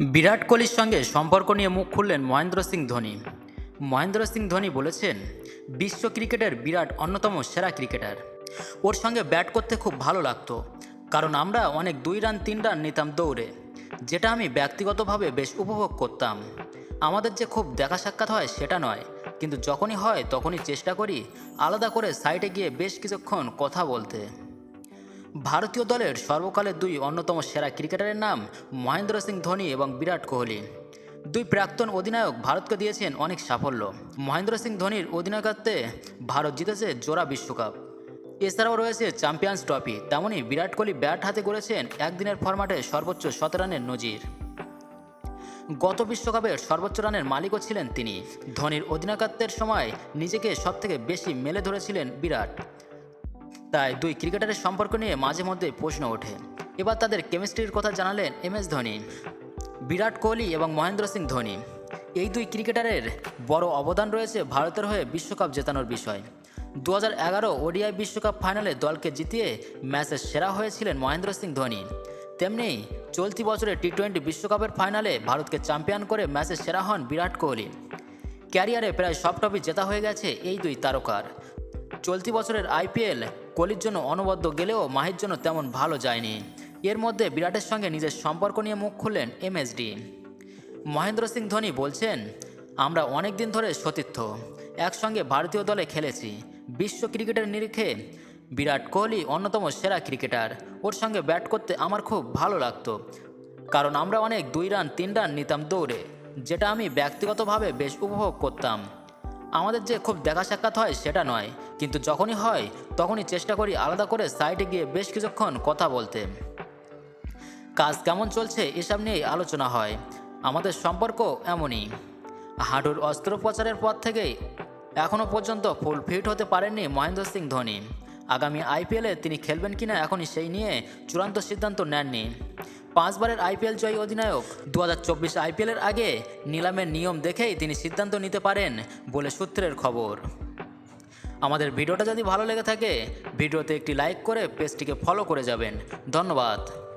বিরাট কোহলির সঙ্গে সম্পর্ক নিয়ে মুখ খুললেন মহেন্দ্র সিং ধোনি। মহেন্দ্র সিং ধোনি বলেছেন, বিশ্ব ক্রিকেটের বিরাট অন্যতম সেরা ক্রিকেটার। ওর সঙ্গে ব্যাট করতে খুব ভালো লাগতো, কারণ আমরা অনেক দুই রান, তিন রান নিতাম দৌড়ে, যেটা আমি ব্যক্তিগতভাবে বেশ উপভোগ করতাম। আমাদের যে খুব দেখা সাক্ষাৎ হয় সেটা নয়, কিন্তু যখনই হয় তখনই চেষ্টা করি আলাদা করে সাইডে গিয়ে বেশ কিছুক্ষণ কথা বলতে। ভারতীয় দলের সর্বকালের দুই অন্যতম সেরা ক্রিকেটারের নাম মহেন্দ্র সিং ধোনি এবং বিরাট কোহলি। দুই প্রাক্তন অধিনায়ক ভারতকে দিয়েছেন অনেক সাফল্য। মহেন্দ্র সিং ধোনির অধিনায়কত্বে ভারত জিতেছে জোড়া বিশ্বকাপ। এছাড়াও রয়েছে চ্যাম্পিয়ন্স ট্রফি। তেমনই বিরাট কোহলি ব্যাট হাতে করেছেন একদিনের ফরম্যাটে সর্বোচ্চ শত রানের নজির। গত বিশ্বকাপের সর্বোচ্চ রানের মালিকও ছিলেন তিনি। ধোনির অধিনায়কত্বের সময় নিজেকে সবথেকে বেশি মেলে ধরেছিলেন বিরাট। তাই দুই ক্রিকেটারের সম্পর্ক নিয়ে মাঝে মধ্যে প্রশ্ন ওঠে। এবার তাদের কেমিস্ট্রির কথা জানালেন এম এস ধোনি, বিরাট কোহলি এবং মহেন্দ্র সিং ধোনি। এই দুই ক্রিকেটারের বড় অবদান রয়েছে ভারতের হয়ে বিশ্বকাপ জেতানোর বিষয়। দু হাজার এগারো ওডিআই বিশ্বকাপ ফাইনালে দলকে জিতিয়ে ম্যাচের সেরা হয়েছিলেন মহেন্দ্র সিং ধোনি। তেমনি চলতি বছরের টি টোয়েন্টি বিশ্বকাপের ফাইনালে ভারতকে চ্যাম্পিয়ন করে ম্যাচের সেরা হন বিরাট কোহলি। ক্যারিয়ারে প্রায় সব ট্রফি জেতা হয়ে গেছে এই দুই তারকার। চলতি বছরের আইপিএল কোহলির জন্য অনবদ্য গেলেও মাহির জন্য তেমন ভালো যায়নি। এর মধ্যে বিরাটের সঙ্গে নিজের সম্পর্ক নিয়ে মুখ খুললেন এমএসডি। মহেন্দ্র সিং ধোনি বলছেন, আমরা অনেক দিন ধরে সতীর্থ। একসঙ্গে ভারতীয় দলে খেলেছি। বিশ্ব ক্রিকেটের নিরিখে বিরাট কোহলি অন্যতম সেরা ক্রিকেটার। ওর সঙ্গে ব্যাট করতে আমার খুব ভালো লাগতো। কারণ আমরা অনেক দুই রান, তিন রান নিতাম দৌড়ে, যেটা আমি ব্যক্তিগতভাবে বেশ উপভোগ করতাম। আমাদের যে খুব দেখা সাক্ষাৎ হয় সেটা নয়, কিন্তু যখনই হয় তখনই চেষ্টা করি আলাদা করে সাইডে গিয়ে বেশ কিছুক্ষণ কথা বলতে। কাজ কেমন চলছে এসব নিয়েই আলোচনা হয়। আমাদের সম্পর্ক এমনই। হাঁটুর অস্ত্রোপচারের পর থেকেই এখনও পর্যন্ত ফুল ফিট হতে পারেননি মহেন্দ্র সিং ধোনি। আগামী আইপিএলে তিনি খেলবেন কিনা এখনই সেই নিয়ে চূড়ান্ত সিদ্ধান্ত নেননি। পাঁচবারের আইপিএল জয়ী অধিনায়ক। দু হাজার চব্বিশ আইপিএলের আগে নিলামের নিয়ম দেখেই তিনি সিদ্ধান্ত নিতে পারেন বলে সূত্রের খবর। আমাদের ভিডিওটা যদি ভালো লেগে থাকে, ভিডিওতে একটি লাইক করে পেজটিকে ফলো করে যাবেন। ধন্যবাদ।